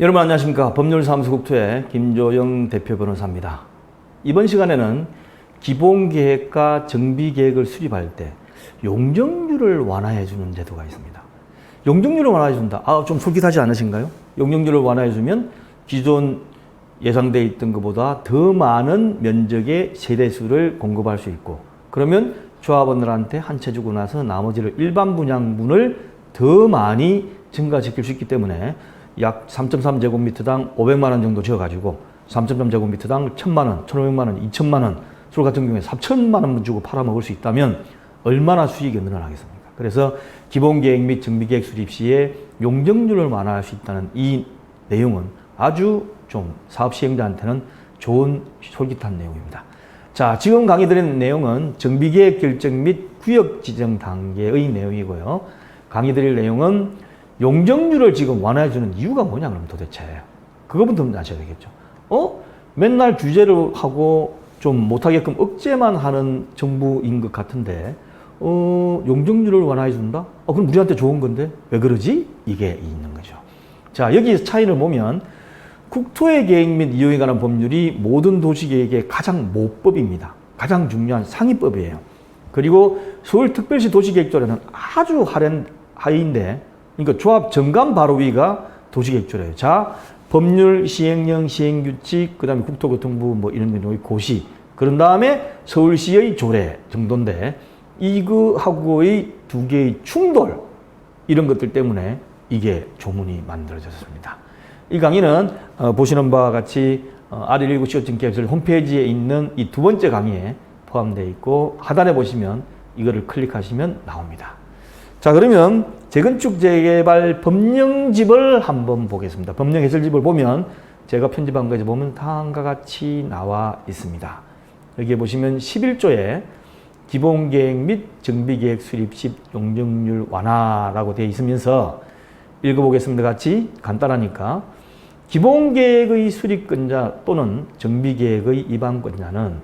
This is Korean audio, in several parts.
여러분 안녕하십니까 법률사무소 국토의 김조영 대표 변호사입니다. 이번 시간에는 기본계획과 정비계획을 수립할 때 용적률을 완화해 주는 제도가 있습니다. 용적률을 완화해 준다. 아, 좀 솔깃하지 않으신가요? 용적률을 완화해 주면 기존 예상돼 있던 것보다 더 많은 면적의 세대수를 공급할 수 있고 그러면 조합원들한테 한 채 주고 나서 나머지를 일반 분양분을 더 많이 증가시킬 수 있기 때문에 약 3.3제곱미터당 500만 원 정도 지어가지고 3.3제곱미터당 1,000만 원, 1,500만 원, 2천만 원, 서울 같은 경우에 3천만 원 주고 팔아먹을 수 있다면 얼마나 수익이 늘어나겠습니까? 그래서 기본계획 및 정비계획 수립 시에 용적률을 완화할 수 있다는 이 내용은 아주 좀 사업 시행자한테는 좋은 솔깃한 내용입니다. 자, 지금 강의 드리는 내용은 정비계획 결정 및 구역 지정 단계의 내용이고요. 강의 드릴 내용은 용적률을 지금 완화해주는 이유가 뭐냐, 그럼 도대체. 그거부터 아셔야 되겠죠. 어? 맨날 규제를 하고 좀 못하게끔 억제만 하는 정부인 것 같은데, 어, 용적률을 완화해준다? 어, 그럼 우리한테 좋은 건데? 왜 그러지? 이게 있는 거죠. 자, 여기 차이를 보면, 국토의 계획 및 이용에 관한 법률이 모든 도시계획의 가장 모법입니다. 가장 중요한 상위법이에요. 그리고 서울특별시 도시계획조례는 아주 하랜 하위인데, 그러니까 조합 정감 바로 위가 도시계획조례예요. 자, 법률, 시행령, 시행규칙, 그 다음에 국토교통부 뭐 이런 내용의 고시, 그런 다음에 서울시의 조례 정도인데 이거하고의 두 개의 충돌 이런 것들 때문에 이게 조문이 만들어졌습니다. 이 강의는 어, 보시는 바와 같이 어, R119 시어팅 캡슐 홈페이지에 있는 이 두 번째 강의에 포함되어 있고 하단에 보시면 이거를 클릭하시면 나옵니다. 자 그러면 재건축 재개발 법령집을 한번 보겠습니다. 법령 해설집을 보면 제가 편집한 거에 보면 다음과 같이 나와 있습니다. 여기에 보시면 11조에 기본계획 및 정비계획 수립 시 용적률 완화라고 되어 있으면서 읽어보겠습니다. 같이 간단하니까 기본계획의 수립권자 또는 정비계획의 위반권자는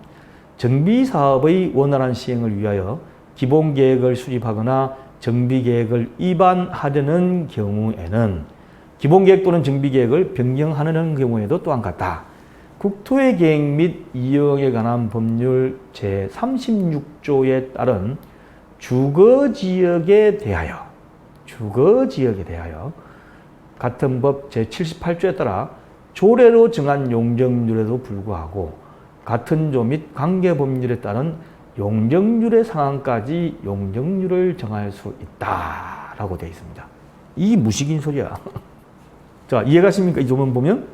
정비사업의 원활한 시행을 위하여 기본계획을 수립하거나 정비계획을 위반하려는 경우에는 기본계획 또는 정비계획을 변경하는 경우에도 또한 같다. 국토의 계획 및 이용에 관한 법률 제36조에 따른 주거지역에 대하여 주거지역에 대하여 같은 법 제78조에 따라 조례로 정한 용적률에도 불구하고 같은 조 및 관계 법률에 따른 용적률의 상한까지 용적률을 정할 수 있다라고 되어 있습니다. 이 무식인 소리야. 자, 이해가십니까? 이 조문 보면?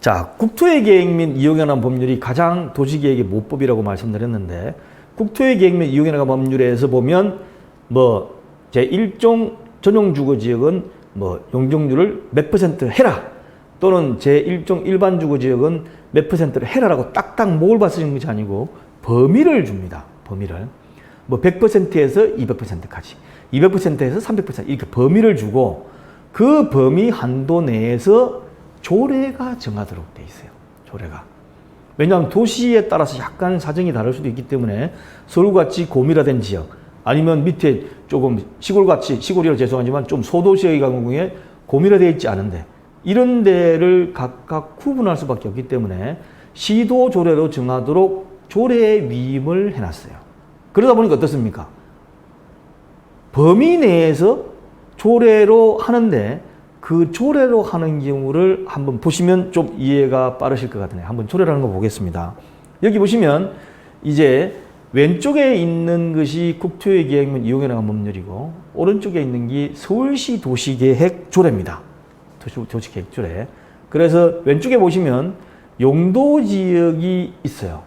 자, 국토의 계획 및 이용에 관한 법률이 가장 도시계획의 모법이라고 말씀드렸는데, 국토의 계획 및 이용에 관한 법률에서 보면, 뭐, 제1종 전용 주거지역은 뭐, 용적률을 몇 퍼센트 해라. 또는 제1종 일반 주거 지역은 몇 퍼센트를 해라라고 딱딱 뭘 봤으는 것이 아니고, 범위를 줍니다. 범위를. 뭐 100%에서 200%까지. 200%에서 300% 이렇게 범위를 주고 그 범위 한도 내에서 조례가 정하도록 돼 있어요. 조례가. 왜냐하면 도시에 따라서 약간 사정이 다를 수도 있기 때문에 서울같이 고밀화된 지역 아니면 밑에 조금 시골같이 시골이라 죄송하지만 좀 소도시의 경우에 고밀화되어 있지 않은데 이런 데를 각각 구분할 수밖에 없기 때문에 시도 조례로 정하도록 조례에 위임을 해놨어요. 그러다 보니까 어떻습니까? 범위 내에서 조례로 하는데 그 조례로 하는 경우를 한번 보시면 좀 이해가 빠르실 것 같네요. 한번 조례라는 거 보겠습니다. 여기 보시면 이제 왼쪽에 있는 것이 국토의 계획 및 이용에 관한 법률이고 오른쪽에 있는 게 서울시 도시계획 조례입니다. 도시, 도시계획 조례. 그래서 왼쪽에 보시면 용도 지역이 있어요.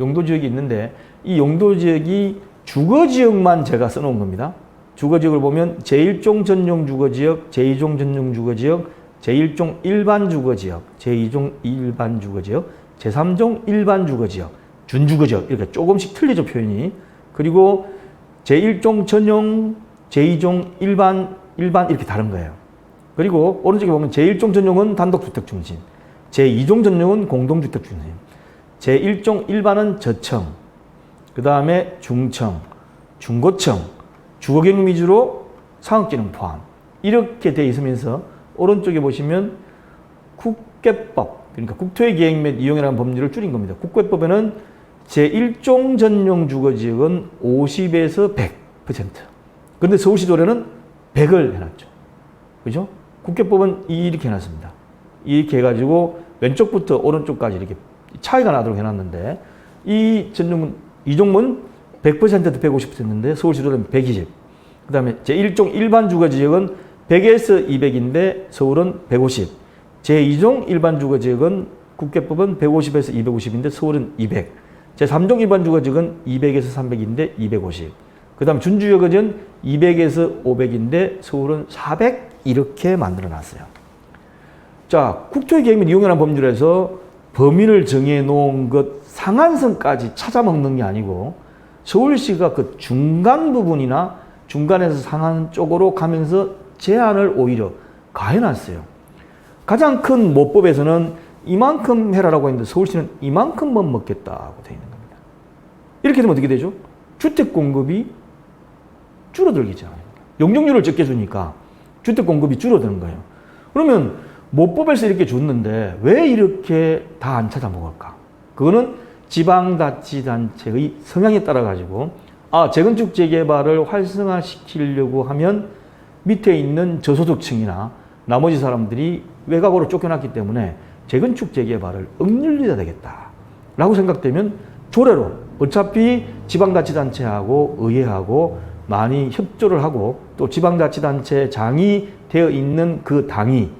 용도 지역이 있는데 이 용도 지역이 주거 지역만 제가 써놓은 겁니다. 주거 지역을 보면 제1종 전용 주거 지역, 제2종 전용 주거 지역, 제1종 일반 주거 지역, 제2종 일반 주거 지역, 제3종 일반 주거 지역, 준주거 지역 이렇게 조금씩 틀리죠 표현이. 그리고 제1종 전용, 제2종 일반 일반 이렇게 다른 거예요. 그리고 오른쪽에 보면 제1종 전용은 단독주택 중심, 제2종 전용은 공동주택 중심. 제1종 일반은 저청, 그 다음에 중청, 중고청, 주거경 위주로 상업기능 포함 이렇게 돼 있으면서 오른쪽에 보시면 국계법 그러니까 국토의 계획 및 이용이라는 법률을 줄인 겁니다. 국계법에는 제1종 전용 주거지역은 50에서 100%. 근데 서울시 조례는 100을 해놨죠. 그죠? 국계법은 이렇게 해놨습니다. 이렇게 해가지고 왼쪽부터 오른쪽까지 이렇게 차이가 나도록 해놨는데 이 전용은 이 종문 100%도 150%인데 서울시 조례는 120. 그 다음에 제1종 일반 주거지역은 100에서 200인데 서울은 150. 제2종 일반 주거지역은 국계법은 150에서 250인데 서울은 200. 제3종 일반 주거지역은 200에서 300인데 250. 그 다음 준주역은 200에서 500인데 서울은 400 이렇게 만들어 놨어요. 자, 국토의 계획 및 이용이라는 법률에서 범위를 정해 놓은 것 상한선까지 찾아먹는 게 아니고 서울시가 그 중간 부분이나 중간에서 상한 쪽으로 가면서 제한을 오히려 가해놨어요. 가장 큰 모법에서는 이만큼 해라라고 했는데 서울시는 이만큼만 먹겠다고 되어 있는 겁니다. 이렇게 되면 어떻게 되죠? 주택 공급이 줄어들겠죠. 용적률을 적게 주니까 주택 공급이 줄어드는 거예요. 그러면 모법에서 이렇게 줬는데 왜 이렇게 다 안 찾아 먹을까? 그거는 지방자치단체의 성향에 따라 가지고 아 재건축 재개발을 활성화시키려고 하면 밑에 있는 저소득층이나 나머지 사람들이 외곽으로 쫓겨났기 때문에 재건축 재개발을 억눌려야 되겠다 라고 생각되면 조례로 어차피 지방자치단체하고 의회하고 많이 협조를 하고 또 지방자치단체장이 되어 있는 그 당이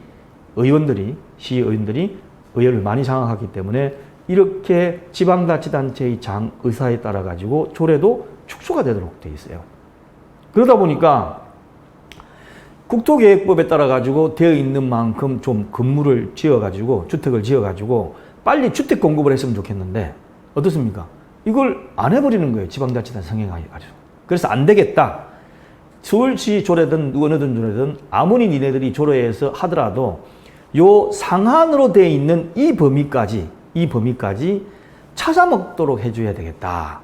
의원들이 시의원들이 의회를 많이 장악하기 때문에 이렇게 지방자치단체의 장 의사에 따라 가지고 조례도 축소가 되도록 돼 있어요. 그러다 보니까 국토계획법에 따라 가지고 되어 있는 만큼 좀 건물을 지어 가지고 주택을 지어 가지고 빨리 주택 공급을 했으면 좋겠는데 어떻습니까? 이걸 안 해버리는 거예요. 지방자치단 가지고. 그래서 안 되겠다. 서울시 조례든 어느든 조례든 아무리 니네들이 조례에서 하더라도 요 상한으로 되어 있는 이 범위까지 이 범위까지 찾아 먹도록 해줘야 되겠다.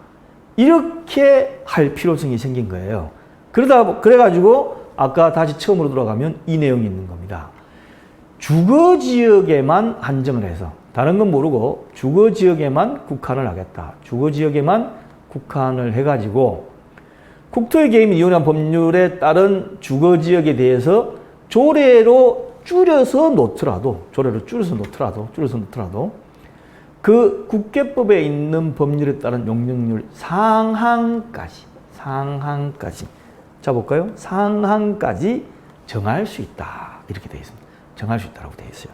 이렇게 할 필요성이 생긴 거예요. 그러다 그래가지고 아까 다시 처음으로 돌아가면 이 내용이 있는 겁니다. 주거 지역에만 한정을 해서 다른 건 모르고 주거 지역에만 국한을 하겠다. 주거 지역에만 국한을 해가지고 국토의 개입 이혼한 법률에 따른 주거 지역에 대해서 조례로 줄여서 놓더라도 조례로 줄여서 놓더라도 줄여서 놓더라도 그 국계법에 있는 법률에 따른 용적률 상한까지 상한까지 자 볼까요? 상한까지 정할 수 있다 이렇게 되어 있습니다. 정할 수 있다라고 되어 있어요.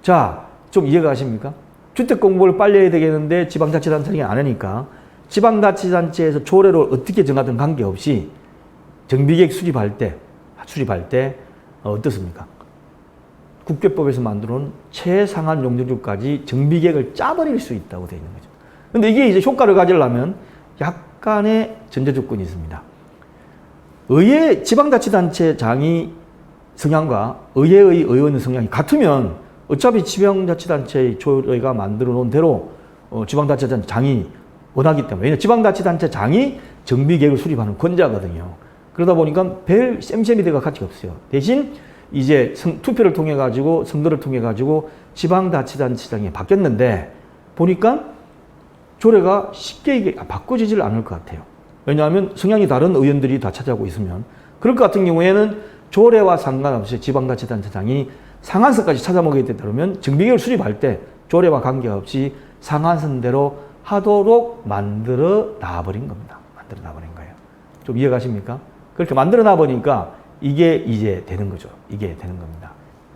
자, 좀 이해가 가십니까? 주택 공부를 빨리 해야 되겠는데 지방자치단체가 안 하니까 지방자치단체에서 조례를 어떻게 정하든 관계없이 정비계획 수립할 때 수립할 때 어, 어떻습니까? 국계법에서 만들어 놓은 최상한 용적률까지 정비계획을 짜버릴 수 있다고 되어 있는 거죠. 근데 이게 이제 효과를 가지려면 약간의 전제 조건이 있습니다. 의회 지방자치단체장이 성향과 의회의 의원의 성향이 같으면 어차피 지방자치단체의 조례가 만들어 놓은 대로 어, 지방자치단체장이 원하기 때문에 왜냐 지방자치단체장이 정비계획을 수립하는 권자거든요. 그러다 보니까 별 쌤쌤이 돼가 가치가 없어요. 대신 이제 성, 투표를 통해 가지고 선거를 통해 가지고 지방자치단체장이 바뀌었는데 보니까 조례가 쉽게 이게 바꿔지질 않을 것 같아요. 왜냐하면 성향이 다른 의원들이 다 차지하고 있으면 그럴 것 같은 경우에는 조례와 상관없이 지방자치단체장이 상한선까지 찾아먹게 되면 정비계획을 수립할 때 조례와 관계없이 상한선대로 하도록 만들어 놔버린 겁니다. 만들어 놔버린 거예요. 좀 이해가십니까? 그렇게 만들어 놔보니까 이게 이제 되는 거죠. 이게 되는 겁니다.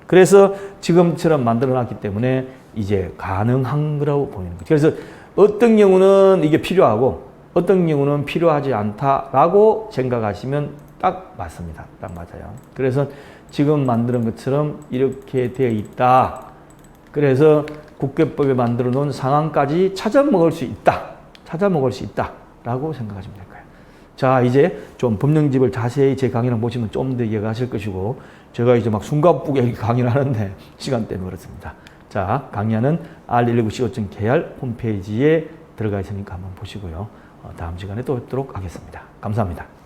그래서 지금처럼 만들어 놨기 때문에 이제 가능한 거라고 보이는 거죠. 그래서 어떤 경우는 이게 필요하고 어떤 경우는 필요하지 않다라고 생각하시면 딱 맞습니다. 딱 맞아요. 그래서 지금 만드는 것처럼 이렇게 되어 있다. 그래서 국회법에 만들어 놓은 상황까지 찾아 먹을 수 있다. 찾아 먹을 수 있다. 라고 생각하시면 될 거예요. 자, 이제 좀 법령집을 자세히 제 강의를 보시면 좀 더 이해가 하실 것이고, 제가 이제 막 숨가쁘게 강의를 하는데 시간 때문에 그렇습니다. 자, 강의하는 R119co.kr 홈페이지에 들어가 있으니까 한번 보시고요. 어, 다음 시간에 또 뵙도록 하겠습니다. 감사합니다.